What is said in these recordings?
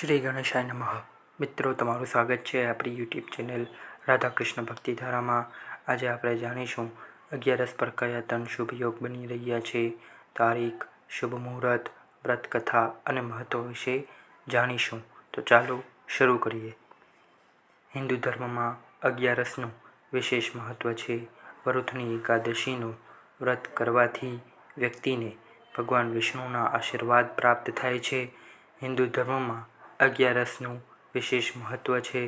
શ્રી ગણેશાય નમઃ. મિત્રો, તમારું સ્વાગત છે આપણી યુટ્યુબ ચેનલ રાધાકૃષ્ણ ભક્તિધારામાં. આજે આપણે જાણીશું અગિયારસ પર કયા ત્રણ શુભ યોગ બની રહ્યા છે, તારીખ, શુભ મુહૂર્ત વ્રત કથા અને મહત્વ વિશે જાણીશું. તો ચાલો શરૂ કરીએ. હિન્દુ ધર્મમાં અગિયારસનું વિશેષ મહત્વ છે. વરુથની એકાદશીનું વ્રત કરવાથી વ્યક્તિને ભગવાન વિષ્ણુના આશીર્વાદ પ્રાપ્ત થાય છે. હિન્દુ ધર્મમાં અગિયારસનું વિશેષ મહત્ત્વ છે.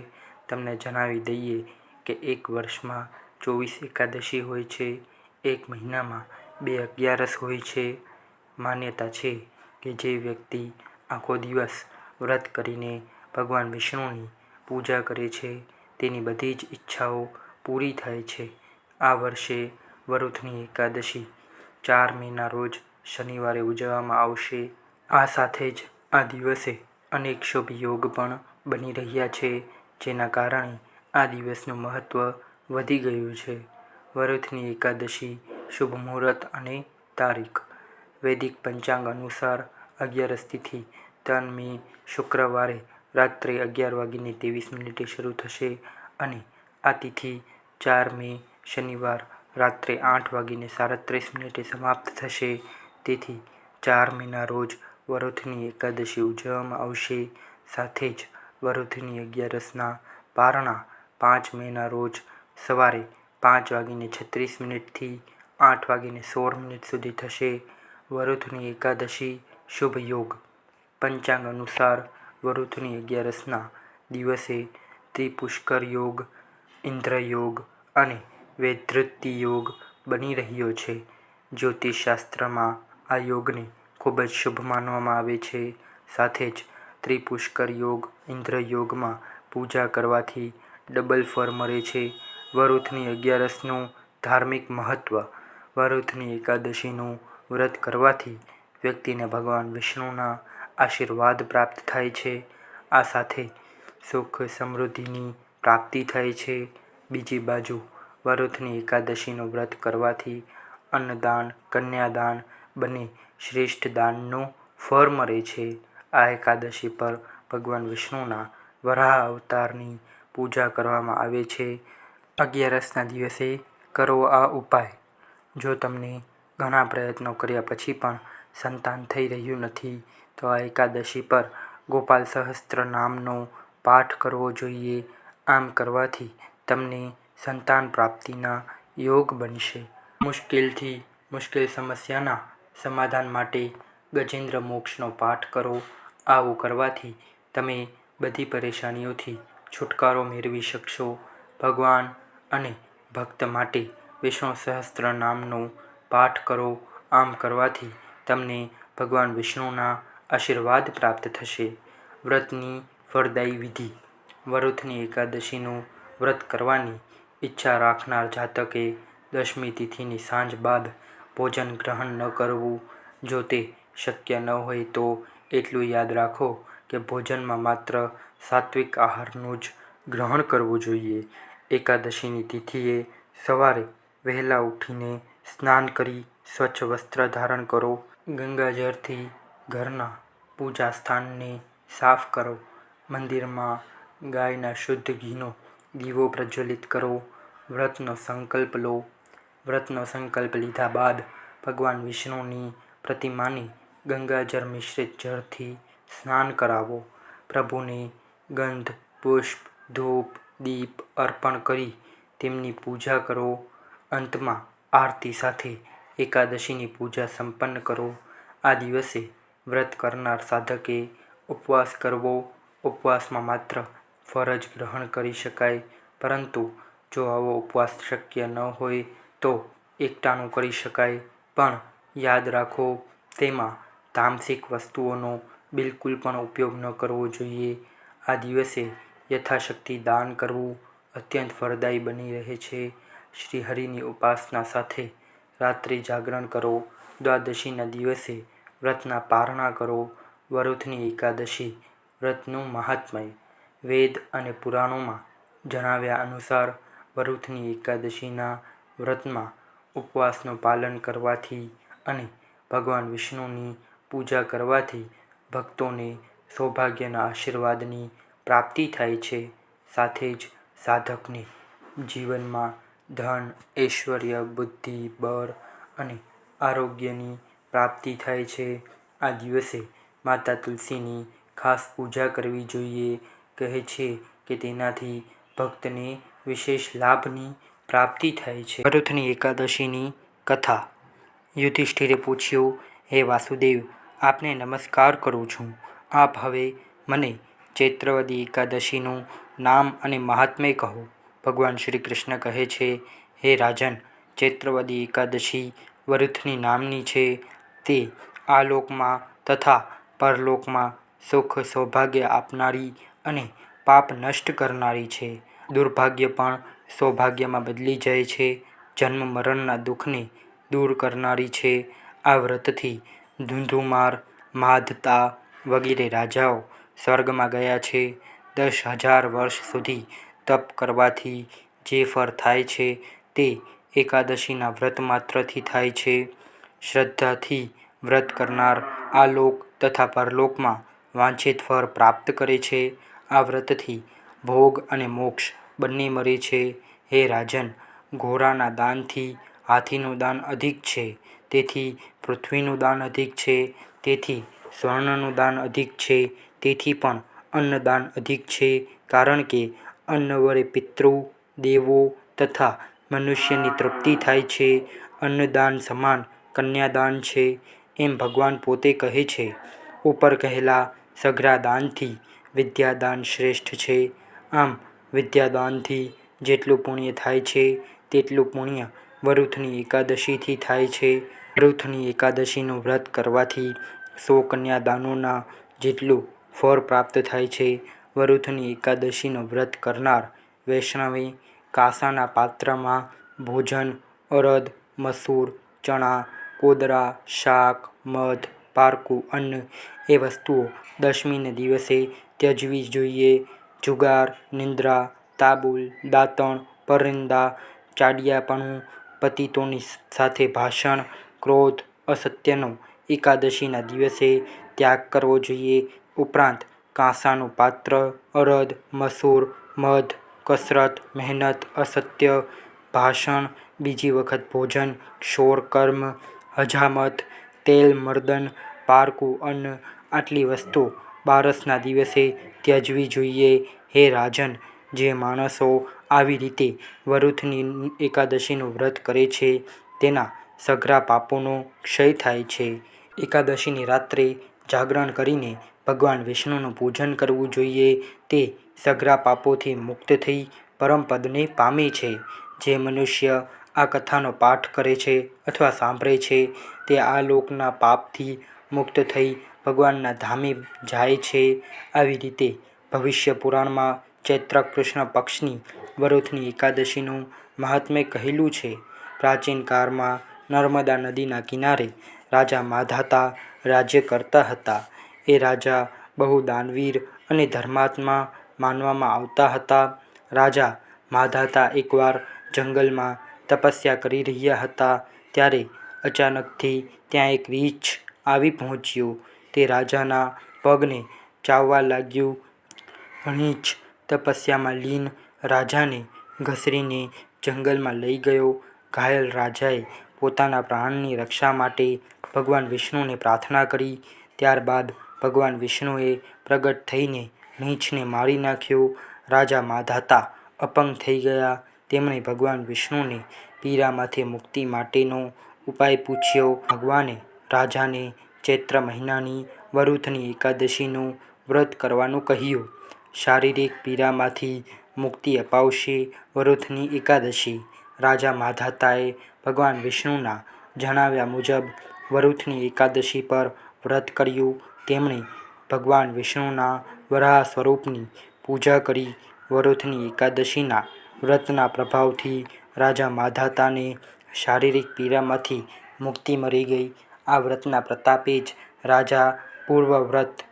તમને જણાવી દઈએ કે એક વર્ષમાં ચોવીસ એકાદશી હોય છે. એક મહિનામાં બે અગિયારસ હોય છે. માન્યતા છે કે જે વ્યક્તિ આખો દિવસ વ્રત કરીને ભગવાન વિષ્ણુની પૂજા કરે છે, તેની બધી જ ઈચ્છાઓ પૂરી થાય છે. આ વર્ષે વરુથની એકાદશી ચાર મેના રોજ શનિવારે ઉજવવામાં આવશે. આ સાથે જ આ દિવસે અનેક શુભ યોગ પણ બની રહ્યા છે, જેના કારણે આ દિવસનું મહત્ત્વ વધી ગયું છે. વરુથની એકાદશી, શુભ મુહૂર્ત અને તારીખ. વૈદિક પંચાંગ અનુસાર અગિયારસ તિથિ ત્રણ મે, શુક્રવારે રાત્રે અગિયાર વાગીને ત્રેવીસ મિનિટે શરૂ થશે અને આ તિથિ ચાર મે, શનિવાર, રાત્રે આઠ વાગીને સાડત્રીસ મિનિટે સમાપ્ત થશે. તેથી ચાર મેના રોજ વરુથની એકાદશી ઉજવવામાં આવશે. સાથે જ વરુથની અગિયારસના પારણા પાંચ મેના રોજ સવારે પાંચ વાગીને છત્રીસ મિનિટથી આઠ વાગીને સોળ મિનિટ સુધી થશે. વરુથની એકાદશી શુભ યોગ પંચાંગ અનુસાર વરુથની અગિયારસના દિવસે ત્રિપુષ્કર યોગ, ઇન્દ્ર યોગ અને વૈધૃતિ યોગ બની રહ્યો છે. જ્યોતિષશાસ્ત્રમાં આ યોગને ખૂબ જ શુભ માનવામાં આવે છે. સાથે જ ત્રિપુષ્કર યોગ, ઇન્દ્ર યોગમાં પૂજા કરવાથી ડબલ ફળ મળે છે. વરુથની અગિયારસનું ધાર્મિક મહત્ત્વ વરુથની એકાદશીનું વ્રત કરવાથી વ્યક્તિને ભગવાન વિષ્ણુના આશીર્વાદ પ્રાપ્ત થાય છે. આ સાથે સુખ સમૃદ્ધિની પ્રાપ્તિ થાય છે. બીજી બાજુ, વરુથની એકાદશીનું વ્રત કરવાથી અન્નદાન, કન્યાદાન બંને શ્રેષ્ઠ દાનનું ફળ મળે છે. આ એકાદશી પર ભગવાન વિષ્ણુના વરાહ અવતારની પૂજા કરવામાં આવે છે. અગિયારસના દિવસે કરો આ ઉપાય. જો તમને ઘણા પ્રયત્નો કર્યા પછી પણ સંતાન થઈ રહ્યું નથી, તો આ એકાદશી પર ગોપાલ સહસ્ત્ર નામનો પાઠ કરવો જોઈએ. આમ કરવાથી તમને સંતાન પ્રાપ્તિના યોગ બનશે. મુશ્કેલથી મુશ્કેલ સમસ્યાના સમાધાન માટે ગજેન્દ્ર મોક્ષનો પાઠ કરો. આવું કરવાથી તમે બધી પરેશાનીઓથી છુટકારો મેળવી શકશો. ભગવાન અને ભક્ત માટે વિષ્ણુ સહસ્ત્ર નામનો પાઠ કરો. આમ કરવાથી તમને ભગવાન વિષ્ણુના આશીર્વાદ પ્રાપ્ત થશે. વ્રતની ફળદાયી વિધિ. વરુથની એકાદશીનું વ્રત કરવાની ઈચ્છા રાખનાર જાતકે દશમી તિથિની સાંજ બાદ ભોજન ગ્રહણ ન કરવું જો તે શક્ય ન હોય તો એટલું યાદ રાખો કે ભોજનમાં માત્ર સાત્વિક આહારનું જ ગ્રહણ કરવું જોઈએ. એકાદશીની તિથિએ સવારે વહેલા ઉઠીને સ્નાન કરી સ્વચ્છ વસ્ત્ર ધારણ કરો. ગંગાજળથી ઘરના પૂજા સ્થાનને સાફ કરો. મંદિરમાં ગાયના શુદ્ધ ઘીનો દીવો પ્રજ્વલિત કરો. વ્રતનો સંકલ્પ લો. વ્રતનો સંકલ્પ લીધા બાદ ભગવાન વિષ્ણુની પ્રતિમાની ગંગાજળ મિશ્રિત જળથી સ્નાન કરાવો. પ્રભુને ગંધ, પુષ્પ, ધૂપ, દીપ અર્પણ કરી તેમની પૂજા કરો. અંતમાં આરતી સાથે એકાદશીની પૂજા સંપન્ન કરો. આ દિવસે વ્રત કરનાર સાધકે ઉપવાસ કરવો. ઉપવાસમાં માત્ર ફરજ ગ્રહણ કરી શકાય, પરંતુ જો આવો ઉપવાસ શક્ય ન હોય તો એકટાણું કરી શકાય. પણ યાદ રાખો, તેમાં તામસિક વસ્તુઓનો બિલકુલ પણ ઉપયોગ ન કરવો જોઈએ. આ દિવસે યથાશક્તિ દાન કરવું અત્યંત ફળદાયી બની રહે છે. શ્રીહરિની ઉપાસના સાથે રાત્રિ જાગરણ કરો. દ્વાદશીના દિવસે વ્રતના પારણા કરો. વરુથની એકાદશી વ્રતનું મહાત્મય. વેદ અને પુરાણોમાં જણાવ્યા અનુસાર વરુથની એકાદશીના વ્રતમાં ઉપવાસનું પાલન કરવાથી અને ભગવાન વિષ્ણુની પૂજા કરવાથી ભક્તોને સૌભાગ્યના આશીર્વાદની પ્રાપ્તિ થાય છે. સાથે જ સાધકને જીવનમાં ધન, ઐશ્વર્ય, બુદ્ધિ, બળ અને આરોગ્યની પ્રાપ્તિ થાય છે. આ દિવસે માતા તુલસીની ખાસ પૂજા કરવી જોઈએ. કહે છે કે તેનાથી ભક્તને વિશેષ લાભની પ્રાપ્તિ થાય છે. ભરતની એકાદશીની કથા. યુધિષ્ઠિરે પૂછ્યું, હે વાસુદેવ, આપને નમસ્કાર કરું છું. આપ હવે મને ચૈત્રવદી એકાદશીનું નામ અને મહાત્મ્ય કહો. ભગવાન શ્રી કૃષ્ણ કહે છે, હે રાજન, ચૈત્રવદી એકાદશી વરુથની નામની છે. તે આ લોકમાં તથા પરલોકમાં સુખ સૌભાગ્ય આપનારી અને પાપ નષ્ટ કરનારી છે. દુર્ભાગ્ય પણ સૌભાગ્યમાં બદલી જાય છે. જન્મ મરણના દુઃખને દૂર કરનારી છે. આ વ્રતથી ધુંધુમાર માધતા વગેરે રાજાઓ સ્વર્ગમાં ગયા છે. દસ હજાર વર્ષ સુધી તપ કરવાથી જે ફળ થાય છે તે એકાદશીના વ્રત માત્રથી થાય છે. શ્રદ્ધાથી વ્રત કરનાર આ લોક તથા પરલોકમાં વાંછિત ફળ પ્રાપ્ત કરે છે. આ વ્રતથી ભોગ અને મોક્ષ બંને મરે છે. હે રાજન ઘોડાના દાનથી હાથીનું દાન અધિક છે. તેથી પૃથ્વીનું દાન અધિક છે. તેથી સ્વર્ણનું દાન અધિક છે. તેથી પણ અન્નદાન અધિક છે. કારણ કે અન્ન વડે પિતૃ, દેવો તથા મનુષ્યની તૃપ્તિ થાય છે. અન્નદાન સમાન કન્યાદાન છે. એમ ભગવાન પોતે કહે છે. ઉપર કહેલા સઘળા દાનથી વિદ્યાદાન શ્રેષ્ઠ છે. આમ વિદ્યાદાનથી જેટલું પુણ્ય થાય છે, તેટલું પુણ્ય વરૂથની એકાદશીથી થાય છે. વરૂથની એકાદશીનું વ્રત કરવાથી સો કન્યાદાનોના જેટલું ફળ પ્રાપ્ત થાય છે. વરૂથની એકાદશીનું વ્રત કરનાર વૈષ્ણવે કાંસાના પાત્રમાં ભોજન અડદ મસૂર, ચણા, કોદરા, શાક, મધ, પારકું અન્ન એ વસ્તુઓ દશમીને દિવસે ત્યજવી જોઈએ. જુગાર, નિંદ્રા, તાબુલ, દાંતણ, પરિંદા, ચાડિયાપણું, પતિતોની સાથે ભાષણ, ક્રોધ, અસત્યનો એકાદશીના દિવસે ત્યાગ કરવો જોઈએ. ઉપરાંત કાંસાનું પાત્ર, અરદ, મસૂર, મધ, કસરત, મહેનત, અસત્ય, ભાષણ, બીજી વખત ભોજન ક્ષોર કર્મ, હજામત, તેલ, મર્દન, પારકું, અન્ન, આટલી વસ્તુ બારસના દિવસે ત્યજવી જોઈએ. હે રાજન, જે માણસો આવી રીતે વરુથની એકાદશીનું વ્રત કરે છે, તેના સઘળા પાપોનો ક્ષય થાય છે. એકાદશીની રાત્રે જાગરણ કરીને ભગવાન વિષ્ણુનું પૂજન કરવું જોઈએ. તે સઘળા પાપોથી મુક્ત થઈ પરમપદને પામે છે. જે મનુષ્ય આ કથાનો પાઠ કરે છે અથવા સાંભળે છે, તે આ લોકના પાપથી મુક્ત થઈ ભગવાનના ધામે જાય છે. આવી રીતે ભવિષ્ય પુરાણમાં ચૈત્ર કૃષ્ણ પક્ષની વરોથની એકાદશીનું મહાત્મ્ય કહેલું છે. પ્રાચીન કાળમાં નર્મદા નદીના કિનારે રાજા માધાતા રાજ્ય કરતા હતા. એ રાજા બહુ દાનવીર અને ધર્માત્મા માનવામાં આવતા હતા. રાજા માધાતા એકવાર જંગલમાં તપસ્યા કરી રહ્યા હતા ત્યારે અચાનકથી ત્યાં એક રીંછ આવી પહોંચ્યું. તે રાજાના પગને ચાવવા લાગ્યું. રીંછ તપસ્યામાં લીન રાજાને ઘસરીને જંગલમાં લઈ ગયો. ઘાયલ રાજાએ પોતાના પ્રાણની રક્ષા માટે ભગવાન વિષ્ણુને પ્રાર્થના કરી. ત્યારબાદ ભગવાન વિષ્ણુએ પ્રગટ થઈને રીંછને મારી નાખ્યો. રાજા માધાતા અપંગ થઈ ગયા. તેમણે ભગવાન વિષ્ણુને પીડામાંથી મુક્તિ માટેનો ઉપાય પૂછ્યો. ભગવાને રાજાને ચૈત્ર મહિનાની વરુથની એકાદશીનું વ્રત કરવાનું કહ્યું. શારીરિક પીડામાંથી મુક્તિ અપાવશે વરુથની એકાદશી. રાજા માધાતાએ ભગવાન વિષ્ણુના જણાવ્યા મુજબ વરુથની એકાદશી પર વ્રત કર્યું. તેમણે ભગવાન વિષ્ણુના વરાહ સ્વરૂપની પૂજા કરી વરુથની એકાદશીના વ્રતના પ્રભાવથી રાજા માધાતાને શારીરિક પીડામાંથી મુક્તિ મળી ગઈ. આ વ્રતના પ્રતાપે જ રાજા પૂર્વવ્રત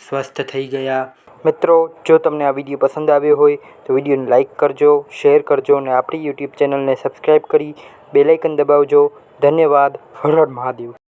સ્વસ્થ થઈ ગયા. મિત્રો, જો તમને આ વીડિયો પસંદ આવ્યો હોય, તો વિડીયોને લાઇક કરજો, શેર કરજો અને આપણી યુટ્યુબ ચેનલને સબસ્ક્રાઈબ કરી બેલાઇકન દબાવજો. ધન્યવાદ. હર મહાદેવ.